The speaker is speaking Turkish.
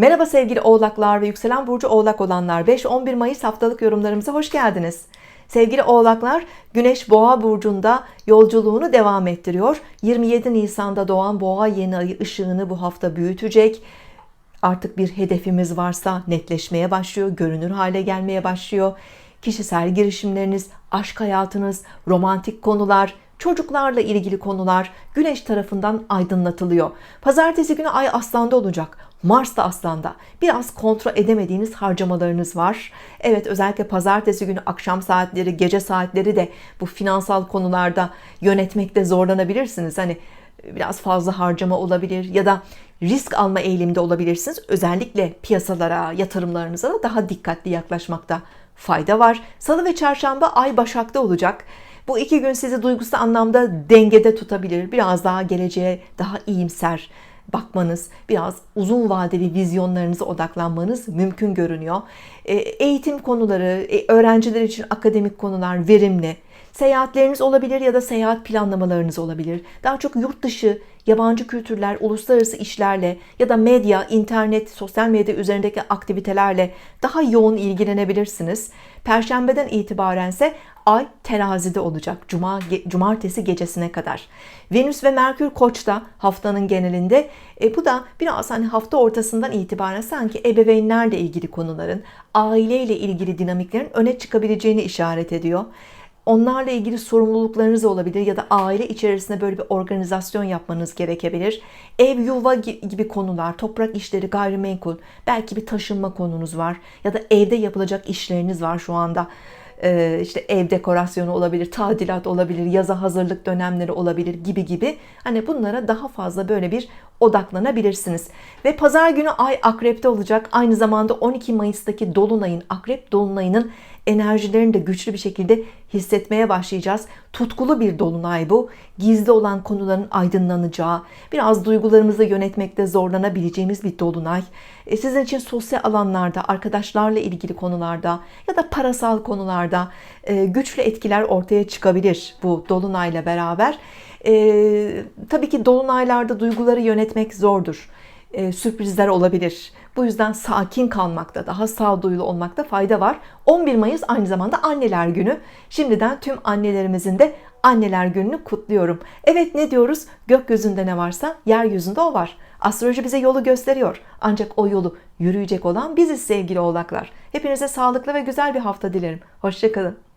Merhaba sevgili oğlaklar ve yükselen burcu oğlak olanlar 5-11 Mayıs haftalık yorumlarımıza hoş geldiniz. Sevgili oğlaklar Güneş Boğa burcunda yolculuğunu devam ettiriyor. 27 Nisan'da doğan Boğa yeni ayı ışığını bu hafta büyütecek. Artık bir hedefimiz varsa netleşmeye başlıyor, görünür hale gelmeye başlıyor. Kişisel girişimleriniz, aşk hayatınız, romantik konular, çocuklarla ilgili konular Güneş tarafından aydınlatılıyor. Pazartesi günü Ay Aslan'da olacak. Mars da Aslan'da. Biraz kontrol edemediğiniz harcamalarınız var. Evet özellikle pazartesi günü akşam saatleri, gece saatleri de bu finansal konularda yönetmekte zorlanabilirsiniz. Hani biraz fazla harcama olabilir ya da risk alma eğilimde olabilirsiniz. Özellikle piyasalara, yatırımlarınıza da daha dikkatli yaklaşmakta fayda var. Salı ve çarşamba Ay Başak'ta olacak. Bu iki gün sizi duygusal anlamda dengede tutabilir. Biraz daha geleceğe daha iyimser bakmanız, biraz uzun vadeli vizyonlarınıza odaklanmanız mümkün görünüyor. E, Eğitim konuları, e, öğrenciler için akademik konular verimli. Seyahatleriniz olabilir ya da seyahat planlamalarınız olabilir. Daha çok yurt dışı, yabancı kültürler, uluslararası işlerle ya da medya, internet, sosyal medya üzerindeki aktivitelerle daha yoğun ilgilenebilirsiniz. Perşembeden itibaren ise Ay terazide olacak. Cuma, cumartesi gecesine kadar. Venüs ve Merkür Koç'ta haftanın genelinde. E, bu da biraz hani hafta ortasından itibaren sanki ebeveynlerle ilgili konuların, aileyle ilgili dinamiklerin öne çıkabileceğini işaret ediyor onlarla ilgili sorumluluklarınız olabilir ya da aile içerisinde böyle bir organizasyon yapmanız gerekebilir. Ev, yuva gibi konular, toprak işleri, gayrimenkul, belki bir taşınma konunuz var ya da evde yapılacak işleriniz var şu anda. Ee, işte ev dekorasyonu olabilir, tadilat olabilir, yaza hazırlık dönemleri olabilir gibi gibi. Hani bunlara daha fazla böyle bir odaklanabilirsiniz. Ve pazar günü ay akrepte olacak. Aynı zamanda 12 Mayıs'taki dolunayın, akrep dolunayının enerjilerini de güçlü bir şekilde hissetmeye başlayacağız. Tutkulu bir dolunay bu. Gizli olan konuların aydınlanacağı, biraz duygularımızı yönetmekte zorlanabileceğimiz bir dolunay. E, sizin için sosyal alanlarda, arkadaşlarla ilgili konularda ya da parasal konularda e, güçlü etkiler ortaya çıkabilir bu dolunayla beraber. E, tabii ki dolunaylarda duyguları yönetmek zordur. E, sürprizler olabilir. Bu yüzden sakin kalmakta, daha sağduyulu olmakta fayda var. 11 Mayıs aynı zamanda anneler günü. Şimdiden tüm annelerimizin de anneler gününü kutluyorum. Evet ne diyoruz? Gökyüzünde ne varsa yeryüzünde o var. Astroloji bize yolu gösteriyor. Ancak o yolu yürüyecek olan biziz sevgili oğlaklar. Hepinize sağlıklı ve güzel bir hafta dilerim. Hoşçakalın.